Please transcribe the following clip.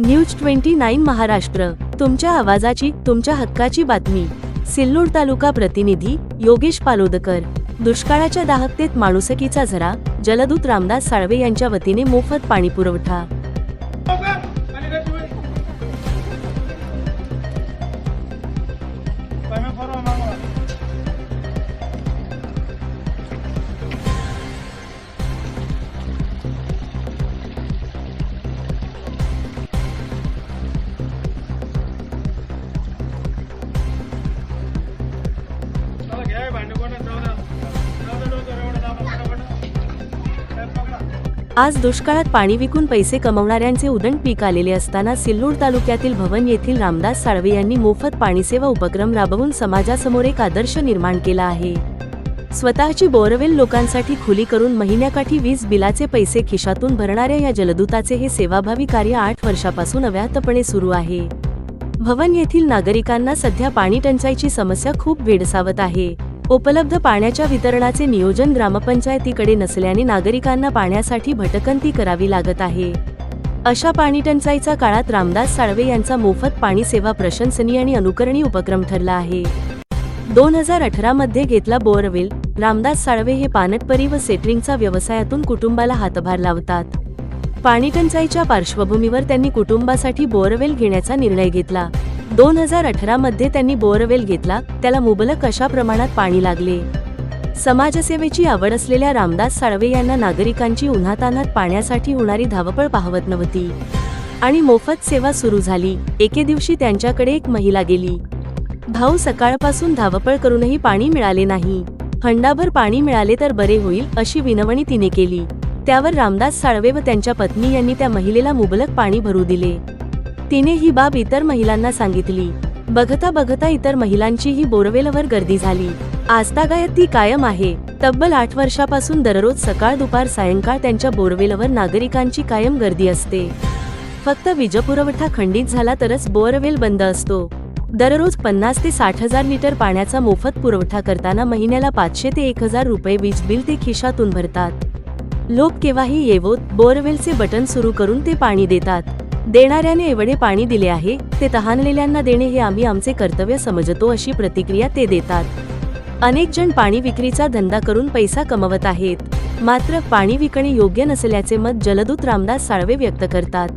News twenty nine Maharashtra. तुमच्या आवाजाची तुमच्या हक्काची बातमी. सिल्लोड तालुका प्रतिनिधी योगेश पालोदकर. दुष्काळाच्या दाहकतेत माणुसकीचा झरा जलदूत रामदास साळवे यांच्या वतीने मोफत पाणी पुरवठा आज दुष्काळात पाणी विकून पैसे कमवणाऱ्यांचे उदंड पीक आलेले असताना सिल्लोड तालुक्यातील भवन येथील रामदास साळवे यांनी मोफत पाणीसेवा उपक्रम राबवून समाजासमोर एक आदर्श निर्माण केला आहे. स्वतःची बोरवेल लोकांसाठी खुली करून महिन्याकाठी वीज बिलाचे पैसे खिशातून भरणाऱ्या या जलदूताचे हे सेवाभावी कार्य आठ वर्षापासून अव्याहतपणे सुरू आहे. भवन येथील नागरिकांना सध्या पाणी टंचाईची समस्या खूप भेडसावत आहे. उपलब्ध पाण्याच्या वितरणाचे नियोजन ग्रामपंचायतीकडे नसल्याने नागरिकांना पाण्यासाठी भटकंती करावी लागत आहे. अशा पाणीटंचाईचा काळात रामदास साळवे यांचा मोफत पाणी सेवा प्रशंसनीय आणि अनुकरणीय उपक्रम ठरला आहे. दोन हजार अठरा मध्ये घेतला बोअरवेल रामदास साळवे हे पानटपरी व सेटरिंगचा व्यवसायातून कुटुंबाला हातभार लावतात. पाणीटंचाईच्या पार्श्वभूमीवर त्यांनी कुटुंबासाठी बोअरवेल घेण्याचा निर्णय घेतला. दोन हजार अठरा मध्ये त्यांनी बोअरवेल घेतला. त्याला मुबलक अशा प्रमाणात पाणी लागले. समाजसेवेची आवड असलेल्या रामदास साळवे यांना नागरिकांची उन्हातान्हात पाण्यासाठी होणारी धावपळ पाहवत नव्हती. आणि मोफत सेवा सुरू झाली. एके दिवशी त्यांच्याकडे एक महिला गेली. भाऊ सकाळपासून धावपळ करूनही पाणी मिळाले नाही. फंडाभर पाणी मिळाले तर बरे होईल अशी विनवणी तिने केली. त्यावर रामदास साळवे व त्यांच्या पत्नी यांनी त्या महिलेला मुबलक पाणी भरू दिले. तिने ही बाब इतर महिलांना सांगितली. बघता बघता इतर महिलांचीही बोरवेलवर गर्दी झाली. आजतागायत ती कायम आहे. तब्बल आठ वर्षापासून दररोज सकाळ दुपार सायंकाळ त्यांच्या बोरवेलवर नागरिकांची कायम गर्दी असते. फक्त वीजपुरवठा खंडित झाला तरच बोअरवेल बंद असतो. दररोज पन्नास ते साठ हजार लिटर पाण्याचा मोफत पुरवठा करताना महिन्याला पाचशे ते एक हजार रुपये वीज बिल ते खिशातून भरतात. लोक केव्हाही येवोत बोअरवेलचे बटन सुरू करून ते पाणी देतात. देणाऱ्याने एवढे पाणी दिले आहे ते तहानलेल्यांना देणे हे आम्ही आमचे कर्तव्य समजतो अशी प्रतिक्रिया ते देतात. अनेक जण पाणी विक्रीचा धंदा करून पैसा कमवत आहेत. मात्र पाणी विकणे योग्य नसल्याचे मत जलदूत रामदास साळवे व्यक्त करतात.